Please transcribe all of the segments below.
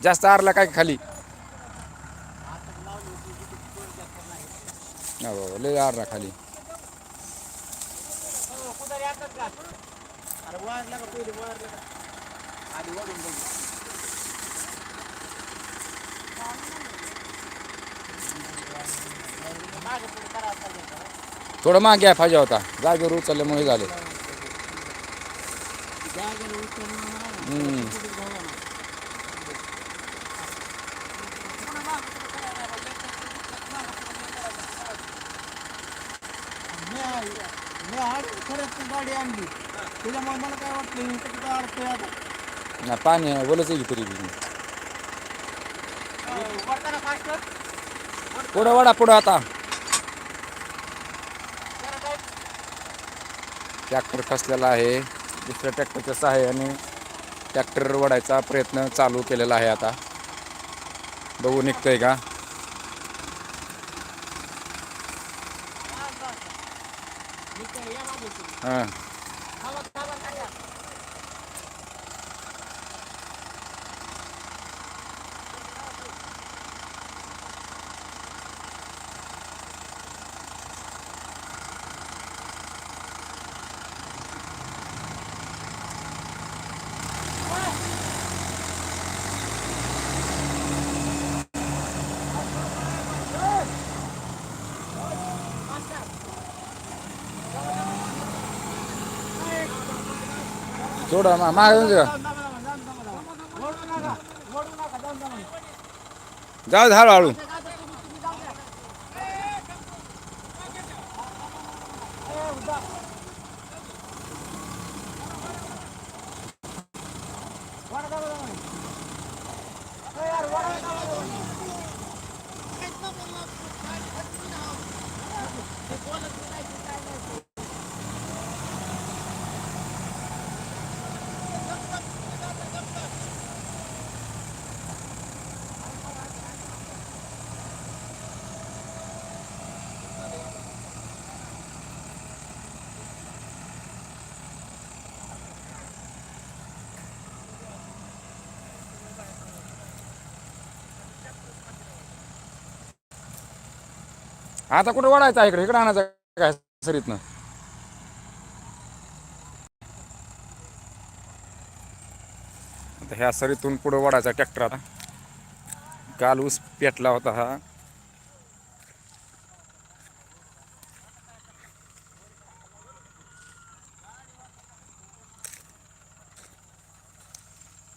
जास्त आरला काय खाली? हो लय आरला खाली. थोडं मागे आहे फायदा होता. जागेवर उचलल्यामुळे झाले जागेला उचलून मारा. हम्म. पुढे जाऊ ना. मी खरंच ती गाडी आणली त्याच्यामुळे मला काय वाटलं हे किती आता ना पाणी बोलच आहे की तरी बी. वरताना फास्ट पुढं वडा पुढं आता. ट्रॅक्टर फसलेला आहे. दुसऱ्या ट्रॅक्टरच्या सहाय्याने ट्रॅक्टर वडायचा प्रयत्न चालू केलेला आहे आता. बघू निघतंय का? 嗯。हां थोडं मा माग जाऊ दे हळूहळू आता कुठं वडायचं आहे इकडे? इकडे आणायचं काय सरीतनं? आता ह्या सरीतून पुढं वडायचा ट्रॅक्टर आता. काल ऊस पेटला होता हा.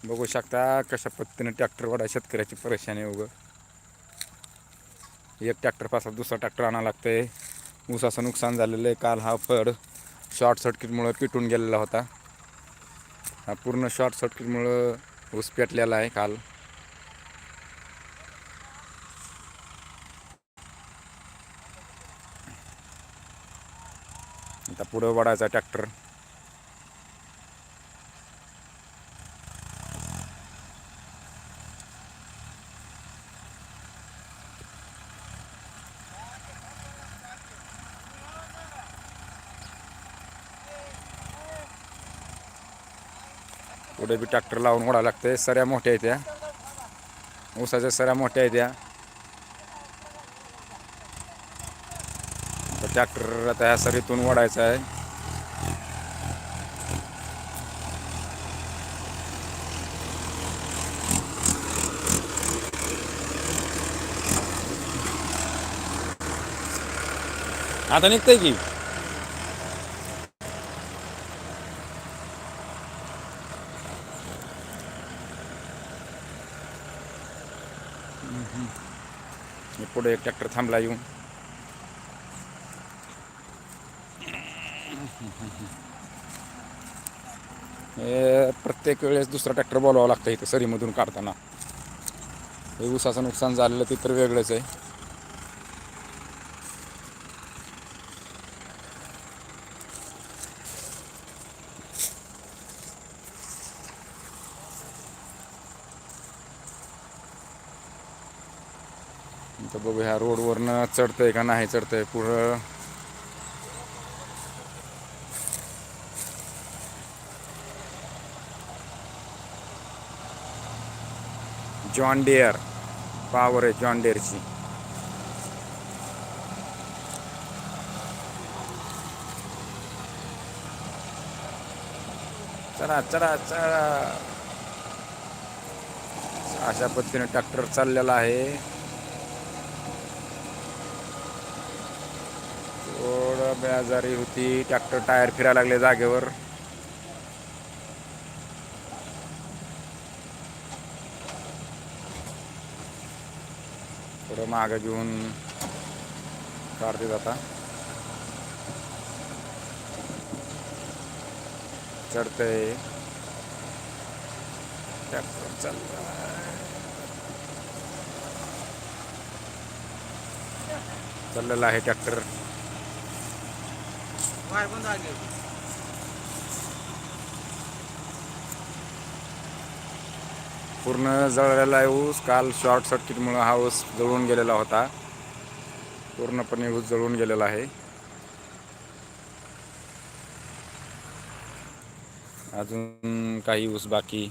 बघू शकता कशा पद्धतीने ट्रॅक्टर वडा शेतकऱ्याची परेशानी उगं. एक ट्रॅक्टरपासून दुसरा ट्रॅक्टर आणावं आहे ऊसाचं नुकसान झालेलं आहे काल हा फड शॉर्ट सर्किटमुळं पिटून गेलेला होता. हा पूर्ण शॉर्ट सर्किटमुळं ऊस पेटलेला आहे काल. आता पुढं वडायचा ट्रॅक्टर. पुढे बी ट्रॅक्टर लावून ओढावं लागतंय. सऱ्या मोठ्या आहेत त्या. ऊसाच्या सऱ्या मोठ्या आहेत त्या. ट्रॅक्टर आता ह्या सरीतून ओढायचं आहे. आता निघतंय की. पुढे एक ट्रॅक्टर थांबला येऊन. हे प्रत्येक वेळेस दुसरा ट्रॅक्टर बोलावा लागतं इथं सरीमधून काढताना. हे ऊसाचं नुकसान झालेलं ते तर वेगळंच आहे तर बघू ह्या चढतंय का नाही चढतंय पुढं? John Deere. पॉवर आहे जॉन डेअरची. चला चला चला. अशा पद्धतीने ट्रॅक्टर चाललेला आहे. थोडं बेजारी होती. ट्रॅक्टर टायर फिरायला लागले जागेवर. थोडं मागं घेऊन काढते जाता चढतंय. ट्रॅक्टर चालला चाललेला आहे ट्रॅक्टर. बाहेर बंद आगे पूर्ण जळलेला आहे ऊस. काल शॉर्ट सर्किटमुळं हा ऊस जळून गेलेला होता. पूर्णपणे ऊस जळून गेलेला आहे. अजून काही ऊस बाकी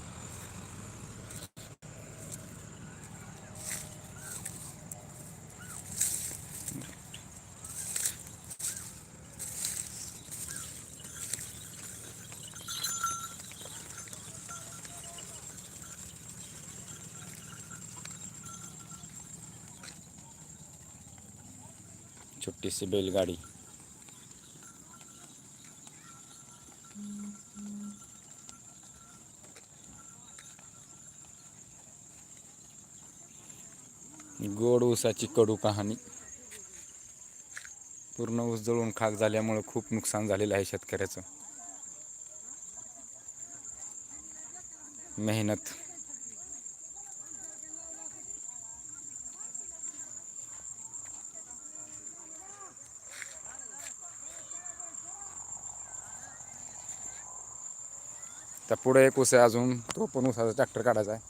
छोटी सी बैलगाडी. गोड ऊसाची कडू कहाणी. पूर्ण ऊस जळून खाक झाल्यामुळं खूप नुकसान झालेलं आहे शेतकऱ्याचं. मेहनत. त्या पुढे एक ऊस आहे अजून तो पण ऊसाचा ट्रॅक्टर काढायचा आहे.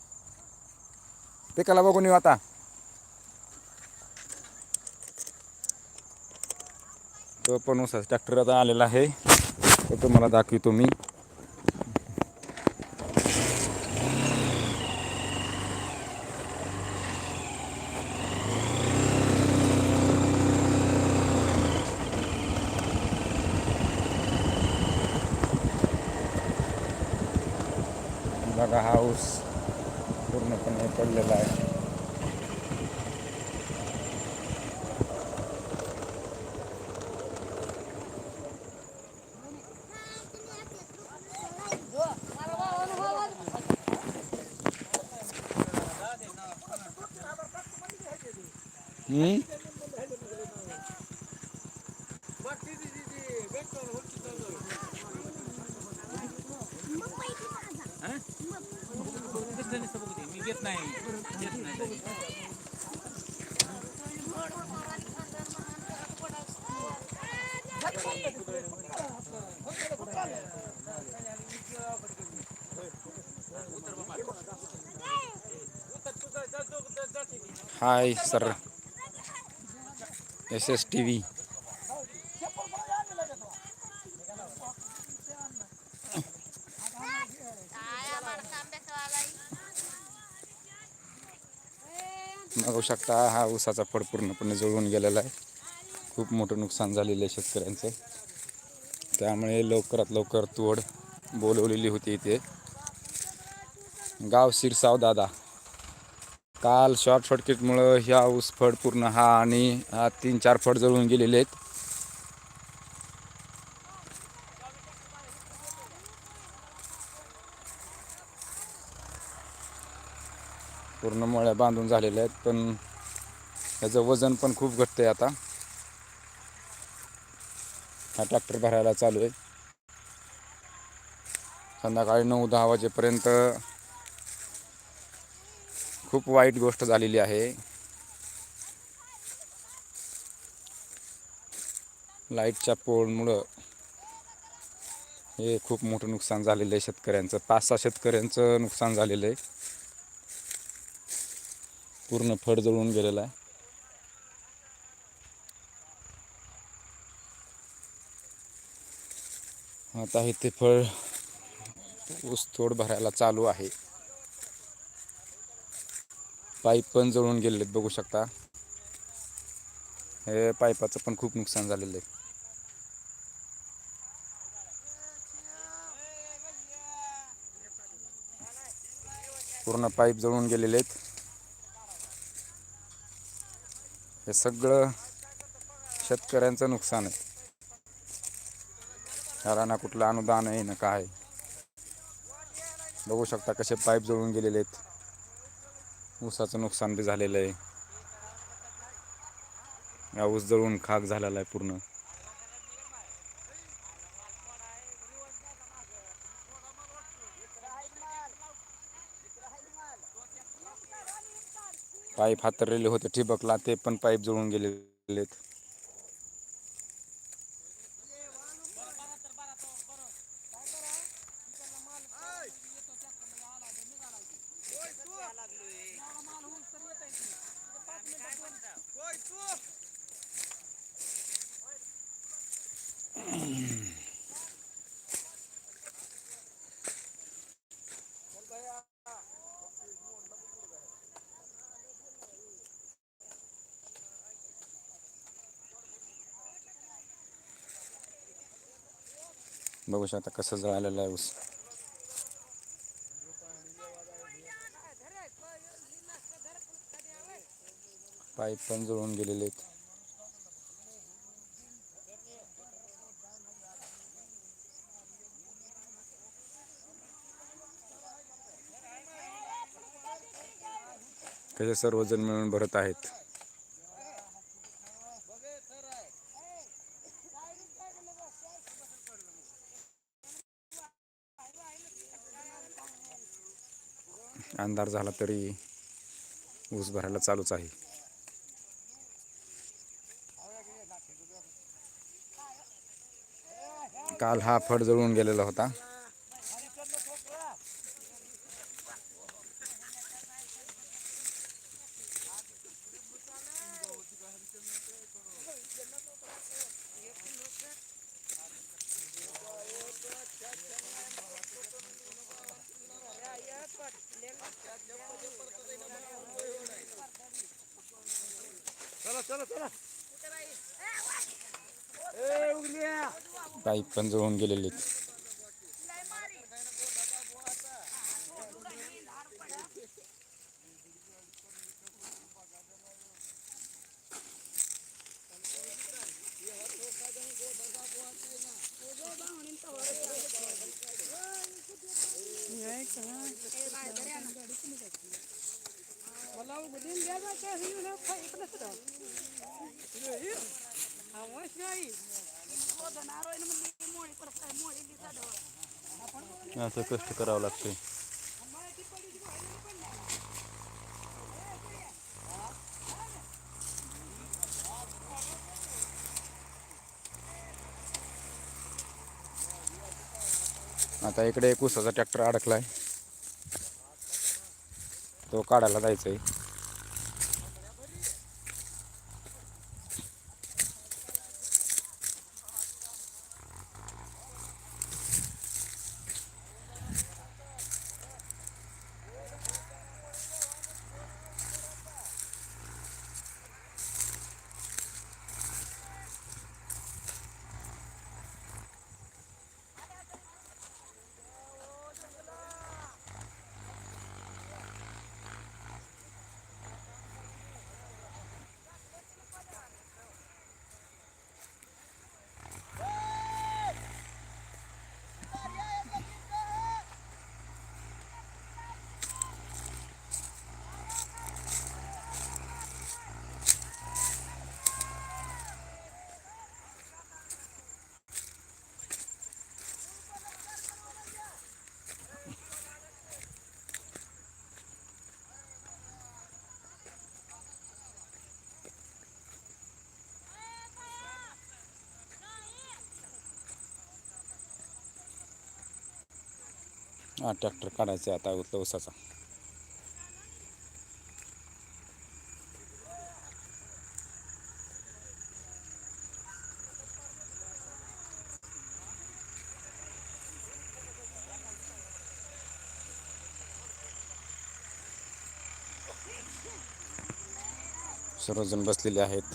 पिकाला बघून येऊ आता. तो पण ऊसाचा ट्रॅक्टर आता आलेला आहे. तो तुम्हाला दाखवितो मी बघा हा ऊस पूर्णपणे पडलेला आहे हम्म? मी घेत नाही घेत नाही hi sir S S T V. बघू शकता हा ऊसाचा फड पूर्णपणे जळून गेलेला आहे. खूप मोठं नुकसान झालेलं आहे शेतकऱ्यांचं. त्यामुळे लवकरात लवकर तोड बोलवलेली होती इथे. गाव शिरसाव दादा. काल शॉर्ट सर्किटमुळं ह्या ऊस फड पूर्ण हा आणि हा तीन चार फड जळून गेलेले आहेत. पूर्ण मळ्या बांधून झालेल्या आहेत पण त्याचं वजन पण खूप घटतं आहे आता. हा ट्रॅक्टर भरायला चालू आहे. संध्याकाळी नऊ दहा वाजेपर्यंत खूप वाईट गोष्ट झालेली आहे. लाईटच्या पोळमुळं हे खूप मोठं नुकसान झालेलं आहे शेतकऱ्यांचं. पाच सहा शेतकऱ्यांचं नुकसान झालेलं आहे. पूर्ण फड जळून गेलेला आहे. आता इथे फळ ऊस थोड भरायला चालू आहे. पाईप पण जळून गेलेले आहेत बघू शकता. हे पाईपाचं पण खूप नुकसान झालेलं आहे. पूर्ण पाईप जळून गेलेले आहेत. हे सगळं शेतकऱ्यांचं नुकसान आहे. ह्याला ना कुठलं अनुदान आहे ना काय? बघू शकता कसे पाईप जळून गेलेले आहेत. ऊसाचं नुकसान बी झालेलं आहे. या ऊस जळून खाक झालेला आहे पूर्ण. पाईप हातरलेले होते ठिबकला ते पण पाईप जळून गेलेले बघू शकता कसं जळालेलं आहे ऊस पाईप पण जळून गेलेले आहेत कसे सर्वजण मिळून भरत आहेत. अंधार झाला तरी ऊस भरायला चालूच आहे. काल हा फड जळून गेलेला होता. चला चला. पाईप पण जळून गेलेले आहेत असं कष्ट करावं लागते आता इकडे एक उसाचा ट्रॅक्टर अडकलाय. तो काढायला जायचा आहे हा ट्रॅक्टर काढायचा आहे आता उतला उसाचा. सर्वजण बसलेले आहेत.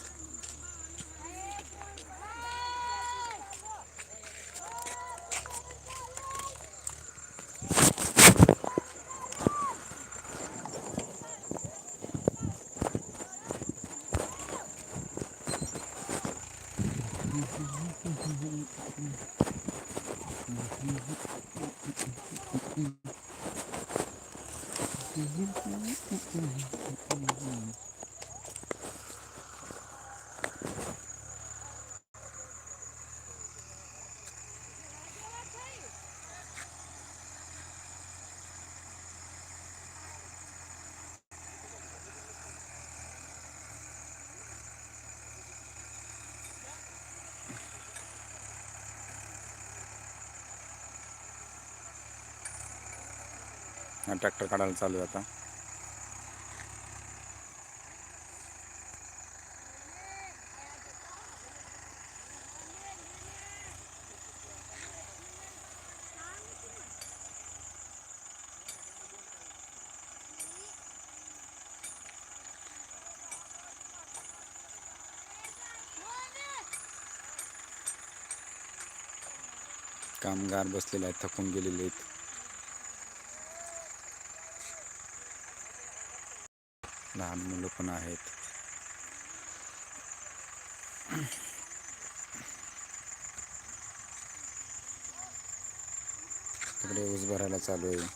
हा ट्रॅक्टर काढायला चालू आहे आता. कामगार बसलेले आहेत थकून गेलेले आहेत. लहान मुलं पण आहेत. तिकडे ऊस भरायला चालू आहे.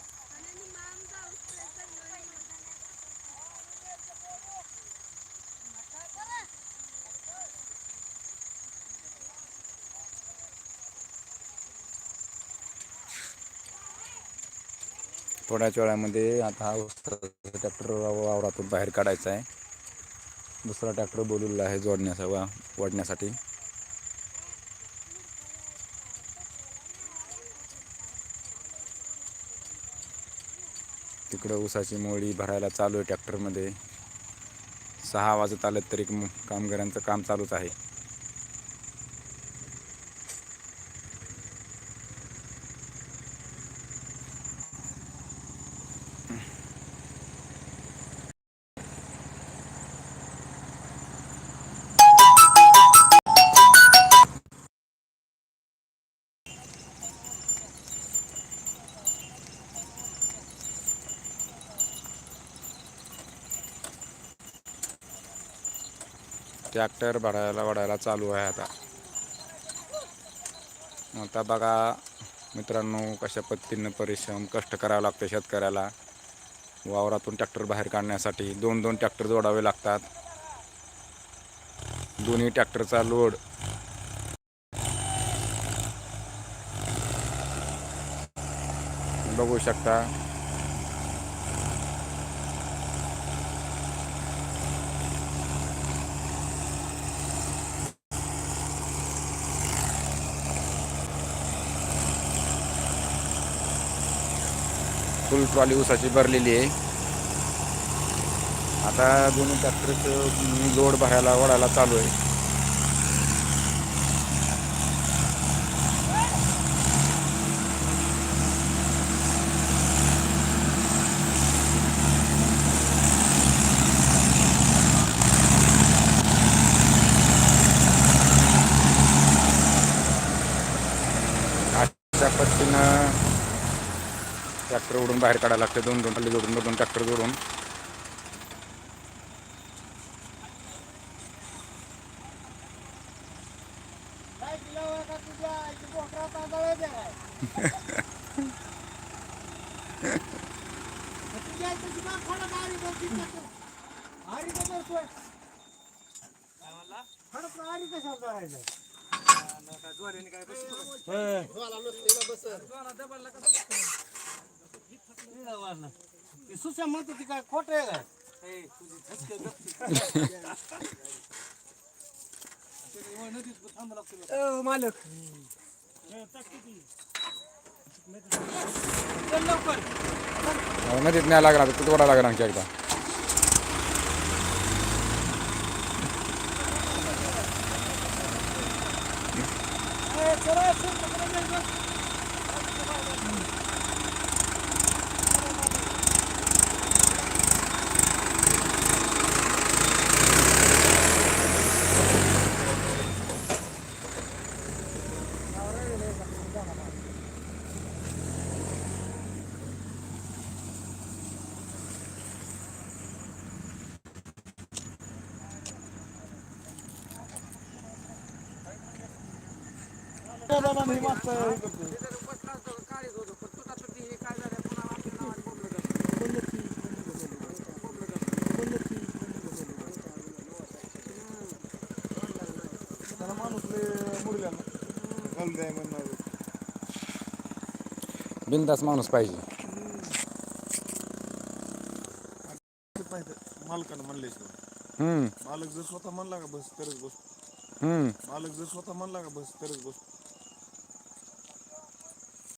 थोड्याच वेळामध्ये आता हा ट्रॅक्टर वावरातून बाहेर काढायचा आहे. दुसरा ट्रॅक्टर बोलवलेला आहे जोडण्याचा वा वाढण्यासाठी. तिकडं ऊसाची मोळी भरायला चालू आहे ट्रॅक्टरमध्ये सहा वाजत आलं तरी कामगारांचं काम चालूच आहे. ट्रॅक्टर भरायला वाढायला चालू आहे आता. आता बघा मित्रांनो कशा पद्धतीनं परिश्रम कष्ट करावं लागतं शेतकऱ्याला. वावरातून ट्रॅक्टर बाहेर काढण्यासाठी दोन दोन ट्रॅक्टर जोडावे लागतात. दोन्ही ट्रॅक्टरचा लोड. बघू शकता. फुल ट्रॉली ऊसाची भरलेली आहे. आता दोन्ही ट्रॅक्टरचं लोड भरायला ओढायला चालू आहे अशा पद्धतीनं ट्रॅक्टर ओढून बाहेर काढायला लागते. दोन दोन खाली जोडून दोन ट्रॅक्टर जोडून. मालक. चल लवकर. नदीत नाही लागणार तू तोडा लागणार आणखी एकदा? चला, चल, पकडा जायचं. बाबा मी मागचं हे करतो. त्याला माणूस लय मुरल्या ना घालून द्याय म्हणणार बिंदास माणूस पाहिजे. पाहिजे मालकानं म्हणल्याशिवाय हम्म, मालक जर स्वतः म्हणला का बस तरच बस. हम्म. मालक जर स्वतः म्हणला का बस तरच बस.